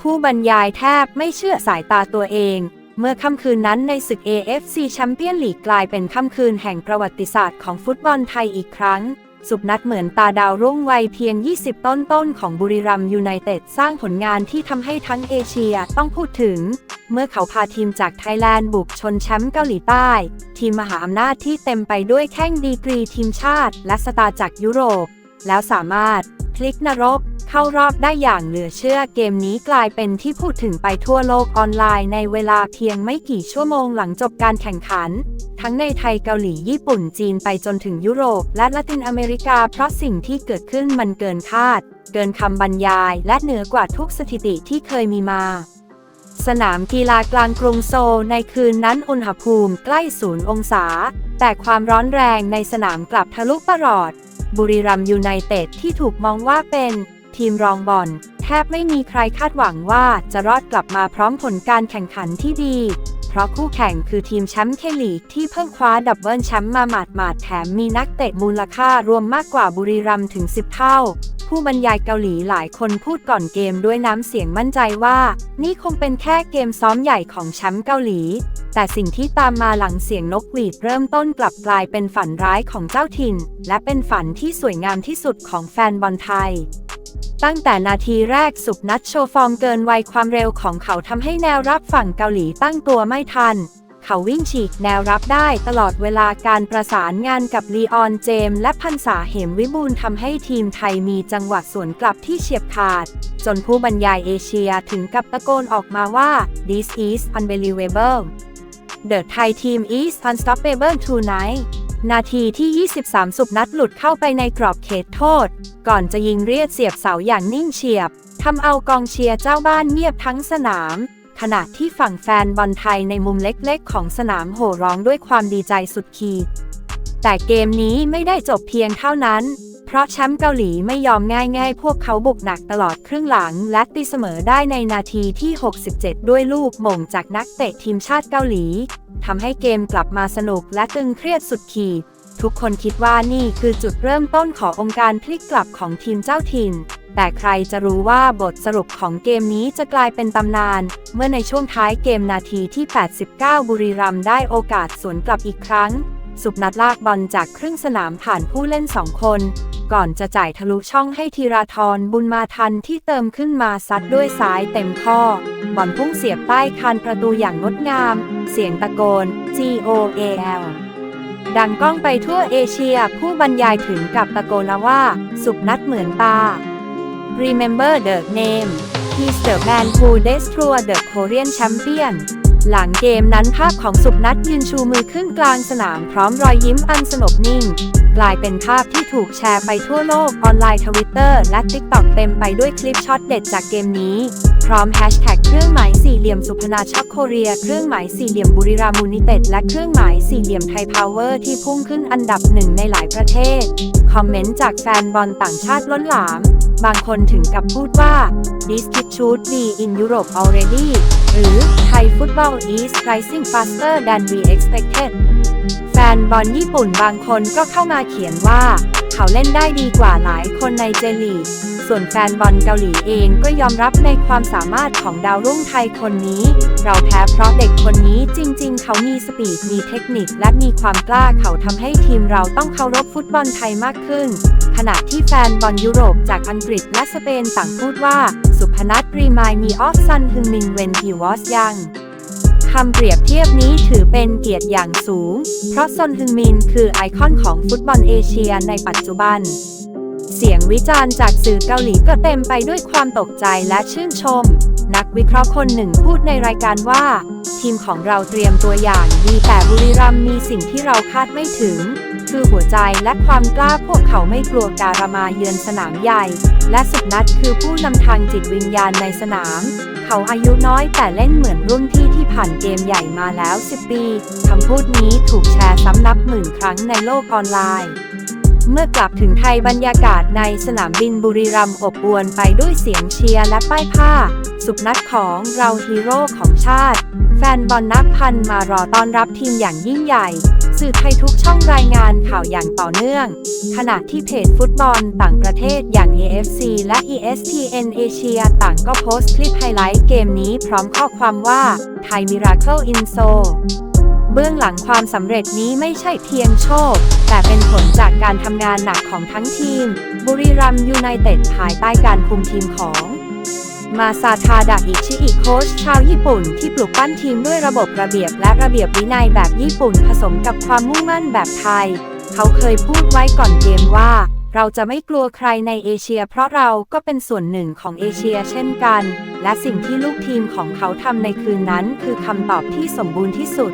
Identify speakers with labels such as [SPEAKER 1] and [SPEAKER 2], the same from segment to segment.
[SPEAKER 1] ผู้บรรยายแทบไม่เชื่อสายตาตัวเอง เมื่อค่ำคืนนั้นในศึก AFC แชมเปี้ยนลีกกลายเป็นค่ำคืนแห่งประวัติศาสตร์ของฟุตบอลไทยอีกครั้ง สุบนัดเหมือนตาดาวรุ่งวัยเพียง 20 ต้นต้นของบุรีรัมยูไนเต็ดสร้างผลงานที่ทำให้ทั้งเอเชียต้องพูดถึง เมื่อเขาพาทีมจากไทยแลนด์บุกชนแชมป์เกาหลีใต้ ทีมมหาอำนาจที่เต็มไปด้วยแข้งดีกรีทีมชาติ และสตาร์จากยุโรป แล้วสามารถ พลิกนรก เข้ารอบได้อย่างเหลือเชื่อเกมนี้กลายเป็นที่พูดถึงไปทั่วโลกออนไลน์ในเวลาเพียงไม่กี่ชั่วโมงหลังจบการแข่งขัน ทั้งในไทยเกาหลีญี่ปุ่นจีนไปจนถึงยุโรป และละตินอเมริกา เพราะสิ่งที่เกิดขึ้นมันเกินคาด เกินคำบรรยาย และเหนือกว่าทุกสถิติที่เคยมีมาสนามกีฬากลางกรุงโซลในคืนนั้นอุณหภูมิใกล้ศูนย์องศา แต่ความร้อนแรงในสนามกลับทะลุประหลอด บุรีรัมยูไนเต็ดที่ถูกมองว่าเป็นทีมรองบอล แทบไม่มีใครคาดหวังว่าจะรอดกลับมาพร้อมผลการแข่งขันที่ดี ราะคู่แข่งคือทีมแชมป์เคลีกที่เพิ่งคว้าดับเบิลแชมป์มาหมาดหมาดแถมมีนักเตะมูลค่ารวมมากกว่าบุรีรัมย์ถึง 10 เท่า ผู้บรรยายเกาหลีหลายคนพูดก่อนเกมด้วยน้ำเสียงมั่นใจว่า นี่คงเป็นแค่เกมซ้อมใหญ่ของแชมป์เกาหลี แต่สิ่งที่ตามมาหลังเสียงนกหวีดเริ่มต้นกลับกลายเป็นฝันร้ายของเจ้าถิ่น และเป็นฝันที่สวยงามที่สุดของแฟนบอลไทย ตั้งแต่นาทีแรกสุบนัดโชว์ฟอร์มเกินวัยความเร็วของเขาทำให้แนวรับฝั่งเกาหลีตั้งตัวไม่ทัน เขาวิ่งฉีกแนวรับได้ตลอดเวลาการประสานงานกับลีออนเจมส์และพันษาเหมวิบูลทำให้ทีมไทยมีจังหวะสวนกลับที่เฉียบขาด จนผู้บรรยายเอเชียถึงกับตะโกนออกมาว่า this is unbelievable The Thai team is unstoppable tonight นาทีที่ 23 สุบนัดหลุดเข้าไปในกรอบเขตโทษ ก่อนจะยิงเรียดเสียบเสาอย่างนิ่งเฉียบทำเอากองเชียร์เจ้าบ้านเงียบทั้งสนาม ขณะที่ฝั่งแฟนบอลไทยในมุมเล็กๆ ของสนามโห่ร้องด้วยความดีใจสุดขีดแต่เกมนี้ไม่ได้จบเพียงเท่านั้น เพราะแชมป์เกาหลีไม่ยอมง่ายๆ พวกเขาบุกหนักตลอดครึ่งหลัง และตีเสมอได้ในนาทีที่ 67 ด้วยลูกหม่งจากนักเตะทีมชาติเกาหลีทำให้เกมกลับมาสนุกและตึงเครียดสุดขีด ทุกคนคิดว่านี่คือจุดเริ่มต้นขององค์การพลิกกลับของทีมเจ้าถิ่น แต่ใครจะรู้ว่าบทสรุปของเกมนี้จะกลายเป็นตำนาน เมื่อในช่วงท้ายเกมนาทีที่ 89 บุรีรัมย์ได้โอกาสสวนกลับอีกครั้ง สุบนัดลากบอลจากครึ่งสนามผ่านผู้เล่นสองคน ก่อนจะจ่ายทะลุช่องให้ธีราธรบุญมาทันที่เติมขึ้นมาซัดด้วยซ้ายเต็มข้อบอลพุ่งเสียบใต้คานประตูอย่างงดงาม เสียงตะโกน G O A L ดังก้องไปทั่วเอเชียผู้บรรยายถึงกับตะโกนว่า สุบนัดเหมือนตา Remember the name He's the man who destroyed the Korean champion หลังเกมนั้นภาพของสุบนัดยืนชูมือขึ้นกลางสนามพร้อมรอยยิ้มอันสงบนิ่ง กลายเป็นภาพที่ถูกแชร์ไปทั่วโลกออนไลน์ทวิตเตอร์และ TikTok เต็มไปด้วยคลิปช็อตเด็ดจากเกมนี้ พร้อมแฮชแท็กเครื่องหมายสี่เหลี่ยมสุพนาช็อกโคเรีย เครื่องหมายสี่เหลี่ยมบุรีรัมย์มูนิเต็ดและเครื่องหมายสี่เหลี่ยมไทยพาวเวอร์ที่พุ่งขึ้นอันดับหนึ่งในหลายประเทศ คอมเมนต์จากแฟนบอลต่างชาติล้นหลาม บางคนถึงกับพูดว่า this kid should be in Europe already หรือ Thai football is rising faster than we expected แฟนบอลญี่ปุ่นบางคนก็เข้ามาเขียนว่า เขาเล่นได้ดีกว่าหลายคนในเจลีกส่วนแฟนบอลเกาหลีเองก็ยอมรับในความสามารถของดาวรุ่งไทยคนนี้ เราแพ้เพราะเด็กคนนี้จริง ๆ เขามีสปีด มีเทคนิค และมีความกล้าเขาทำให้ทีมเราต้องเคารพฟุตบอลไทยมากขึ้น ขณะที่แฟนบอลยุโรปจากอังกฤษและสเปนต่างพูดว่า สุพนัทรีมายมีออฟซันฮึงมินเวนฮีวอสยัง คำเปรียบเทียบนี้ถือเป็นเกียรติอย่างสูง เพราะซอนฮึงมินคือไอคอนของฟุตบอลเอเชียในปัจจุบัน เสียงวิจารณ์จากสื่อเกาหลีก็เต็มไปด้วยความตกใจและชื่นชม นักวิเคราะห์คนหนึ่งพูดในรายการว่า ทีมของเราเตรียมตัวอย่างดีแต่บุรีรัมย์มีสิ่งที่เราคาดไม่ถึง คือหัวใจและความกล้าพวกเขาไม่กลัวการมาเยือนสนามใหญ่ และสุดนัดคือผู้นำทางจิตวิญญาณในสนาม เขาอายุน้อยแต่เล่นเหมือนรุ่นพี่ที่ผ่านเกมใหญ่มาแล้ว 10 ปีคำพูดนี้ถูกแชร์ซ้ำนับหมื่นครั้งในโลกออนไลน์เมื่อกลับถึงไทยบรรยากาศในสนามบินบุรีรัมย์อบอวลไปด้วยเสียงเชียร์และป้ายผ้า สุบนัดของเราฮีโร่ของชาติ แฟนบอลนับพันมารอต้อนรับทีมอย่างยิ่งใหญ่ สื่อไทยทุกช่องรายงานข่าวอย่างต่อเนื่อง ขณะที่เพจฟุตบอลต่างประเทศอย่าง AFC และ ESPN Asia ต่างก็โพสต์คลิปไฮไลท์เกมนี้พร้อมข้อความว่า Thai Miracle in Seoul เบื้องหลังความสำเร็จนี้ไม่ใช่เพียงโชค แต่เป็นผลจากการทำงานหนักของทั้งทีม บุรีรัมย์ยูไนเต็ดภายใต้การคุมทีมของ มาซาทาดะอิชิอิโค้ชชาวญี่ปุ่นที่ปลูกปั้นทีมด้วยระบบระเบียบและระเบียบวินัยแบบญี่ปุ่นผสมกับความมุ่งมั่นแบบไทย เขาเคยพูดไว้ก่อนเกมว่า เราจะไม่กลัวใครในเอเชีย เพราะเราก็เป็นส่วนหนึ่งของเอเชียเช่นกัน และสิ่งที่ลูกทีมของเขาทำในคืนนั้น คือคำตอบที่สมบูรณ์ที่สุด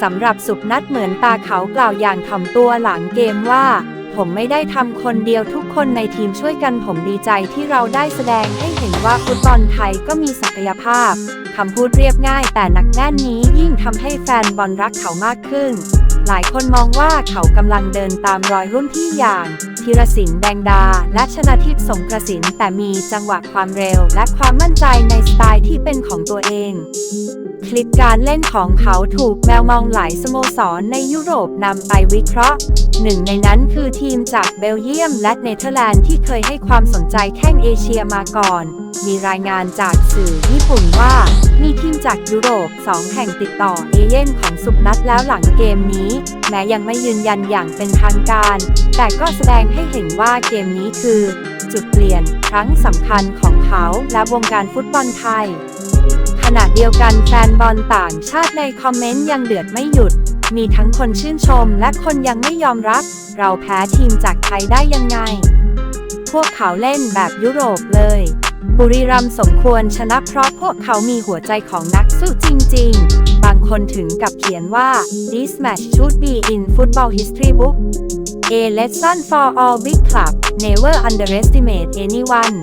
[SPEAKER 1] สำหรับสุพนัทเหมือนตาเขากล่าวอย่างถ่อมตัวหลังเกมว่า ผมไม่ได้ทำคนเดียวทุกคนในทีมช่วยกันผมดีใจที่เราได้แสดงให้เห็นว่าฟุตบอลไทยก็มีศักยภาพคำพูดเรียบง่ายแต่หนักแน่นนี้ยิ่งทำให้แฟนบอลรักเขามากขึ้น หลายคนมองว่าเขากำลังเดินตามรอยรุ่นพี่อย่างธีรศิลป์แดงดา และชนาทิพย์สงกระสินแต่มีจังหวะความเร็ว และความมั่นใจในสไตล์ที่เป็นของตัวเอง คลิปการเล่นของเขาถูกแมวมองหลายสโมสรในยุโรปนำไปวิเคราะห์ หนึ่งในนั้นคือทีมจากเบลเยียมและเนเธอร์แลนด์ที่เคยให้ความสนใจแข้งเอเชียมาก่อน มีรายงานจากสื่อญี่ปุ่นว่า มีทีมจากยุโรปสองแห่งติดต่อเอเย่นของสุพนัทแล้วหลังเกมนี้ แม้ยังไม่ยืนยันอย่างเป็นทางการ แต่ก็แสดงให้เห็นว่าเกมนี้คือ จุดเปลี่ยนครั้งสำคัญของเขาและวงการฟุตบอลไทย ขณะเดียวกันแฟนบอลต่างชาติในคอมเมนต์ยังเดือดไม่หยุด มีทั้งคนชื่นชมและคนยังไม่ยอมรับ เราแพ้ทีมจากไทยได้ยังไง พวกเขาเล่นแบบยุโรปเลย บุรีรัมย์สมควรชนะเพราะพวกเขามีหัวใจของนักสู้จริง ๆ บางคนถึงกับเขียนว่า this match should be in football history book a lesson for all big club never underestimate anyone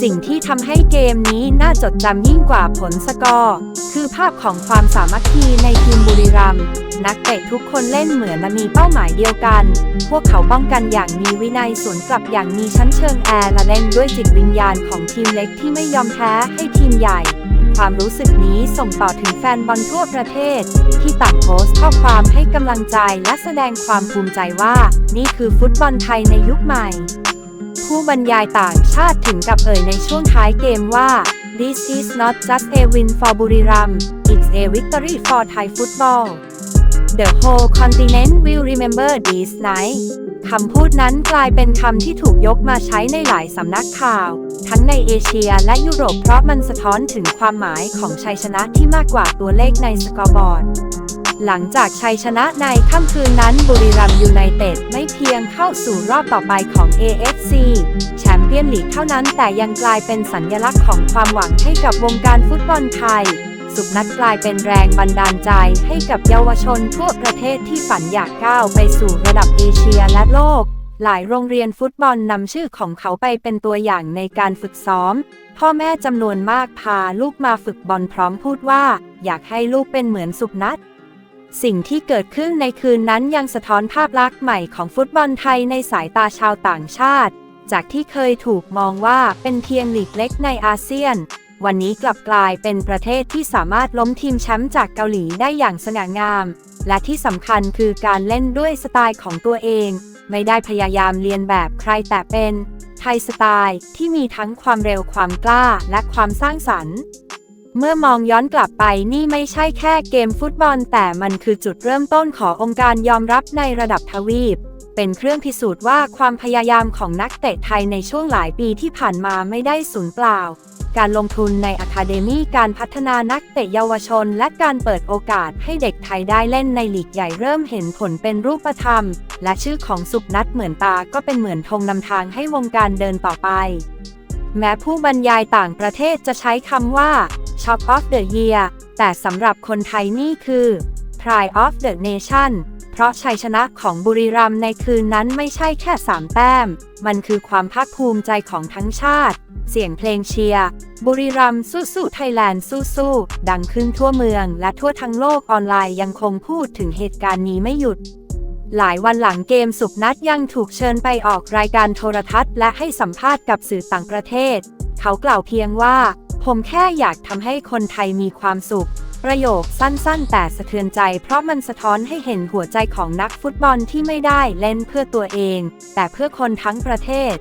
[SPEAKER 1] สิ่งที่ทำให้เกมนี้น่าจดจำยิ่งกว่าผลสกอร์ คือภาพของความสามัคคีในทีมบุรีรัมย์ นักเตะทุกคนเล่นเหมือนมีเป้าหมายเดียวกัน พวกเขาป้องกันอย่างมีวินัยสวนกลับอย่างมีชั้นเชิงแอร์และเล่นด้วยจิตวิญญาณของทีมเล็กที่ไม่ยอมแพ้ให้ทีมใหญ่ ความรู้สึกนี้ส่งต่อถึงแฟนบอลทั่วประเทศ ที่ต่างโพสต์ข้อความให้กำลังใจและแสดงความภูมิใจว่า นี่คือฟุตบอลไทยในยุคใหม่ ผู้บรรยายต่างชาติถึงกับเอ่ยในช่วงท้ายเกมว่า This is not just a win for Buriram it's a victory for Thai football The whole continent will remember this night คำพูดนั้นกลายเป็นคำที่ถูกยกมาใช้ในหลายสำนักข่าว ทั้งในเอเชียและยุโรปเพราะมันสะท้อนถึงความหมายของชัยชนะที่มากกว่าตัวเลขในสกอร์บอร์ดหลังจากชัยชนะในค่ำคืนนั้นบุรีรัมยูไนเต็ดไม่เพียงเข้าสู่รอบต่อไปของ AFC แชมเปี้ยนลีกเท่านั้นแต่ยังกลายเป็นสัญลักษณ์ของความหวังให้กับวงการฟุตบอลไทย สุพนัทกลายเป็นแรงบันดาลใจให้กับเยาวชนทั่วประเทศที่ฝันอยากก้าวไปสู่ระดับเอเชียและโลก หลายโรงเรียนฟุตบอลนำชื่อของเขาไปเป็นตัวอย่างในการฝึกซ้อม พ่อแม่จำนวนมากพาลูกมาฝึกบอลพร้อมพูดว่า อยากให้ลูกเป็นเหมือนสุพนัทสิ่งที่เกิดขึ้นในคืนนั้นยังสะท้อนภาพลักษณ์ใหม่ของฟุตบอลไทยในสายตาชาวต่างชาติ จากที่เคยถูกมองว่าเป็นเพียงหลีกเล็กในอาเซียน วันนี้กลับกลายเป็นประเทศที่สามารถล้มทีมแชมป์จากเกาหลีได้อย่างสง่างาม และที่สำคัญคือการเล่นด้วยสไตล์ของตัวเอง ไม่ได้พยายามเรียนแบบใครแต่เป็น ไทยสไตล์ที่มีทั้งความเร็วความกล้าและความสร้างสรรค์เมื่อมองย้อนกลับไปนี่ไม่ใช่แค่เกมฟุตบอล แต่มันคือจุดเริ่มต้นขององค์การยอมรับในระดับทวีป เป็นเครื่องพิสูจน์ว่าความพยายามของนักเตะไทยในช่วงหลายปีที่ผ่านมาไม่ได้สูญเปล่า การลงทุนในอะคาเดมี่การพัฒนานักเตะเยาวชน และการเปิดโอกาสให้เด็กไทยได้เล่นในลีกใหญ่เริ่มเห็นผลเป็นรูปธรรม และชื่อของสุพนัทเหมือนตาก็เป็นเหมือนธงนำทางให้วงการเดินต่อไป แม้ผู้บรรยายต่างประเทศจะใช้คำว่า Shock of the Year แต่สำหรับคนไทยนี่คือ Pride of the Nation เพราะชัยชนะของบุรีรัมย์ในคืนนั้นไม่ใช่แค่ 3 แต้ม มันคือความภาคภูมิใจของทั้งชาติ เสียงเพลงเชียร์บุรีรัมย์สู้ไทยแลนด์สู้ๆดังขึ้นทั่วเมืองและทั่วทั้งโลกออนไลน์ยังคงพูดถึงเหตุการณ์นี้ไม่หยุด หลายวันหลังเกมสุกนัดยังถูกเชิญไปออกรายการโทรทัศน์ และให้สัมภาษณ์กับสื่อต่างประเทศ เขากล่าวเพียงว่า ผมแค่อยากทำให้คนไทยมีความสุข ประโยคสั้นๆ แต่สะเทือนใจ เพราะมันสะท้อนให้เห็นหัวใจของนักฟุตบอลที่ไม่ได้เล่นเพื่อตัวเอง แต่เพื่อคนทั้งประเทศ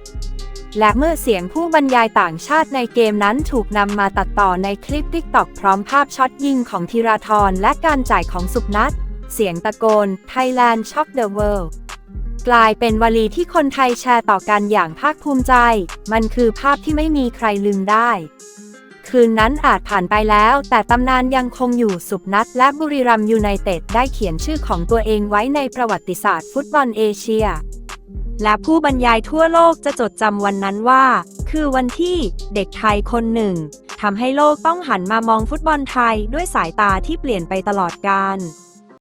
[SPEAKER 1] และเมื่อเสียงผู้บรรยายต่างชาติในเกมนั้นถูกนำมาตัดต่อในคลิปติ๊กตอกพร้อมภาพช็อตยิงของธีราธรและการจ่ายของสุพนัทเสียงตะโกน Thailand Shock the World กลายเป็นวลีที่คนไทยแชร์ต่อกันอย่างภาคภูมิใจ มันคือภาพที่ไม่มีใครลืมได้ คืนนั้นอาจผ่านไปแล้ว แต่ตำนานยังคงอยู่สุพนัทและบุรีรัมยูไนเต็ดได้เขียนชื่อของตัวเองไว้ในประวัติศาสตร์ฟุตบอลเอเชีย และผู้บรรยายทั่วโลกจะจดจำวันนั้นว่า คือวันที่เด็กไทยคนหนึ่งทำให้โลกต้องหันมามองฟุตบอลไทยด้วยสายตาที่เปลี่ยนไปตลอดกาล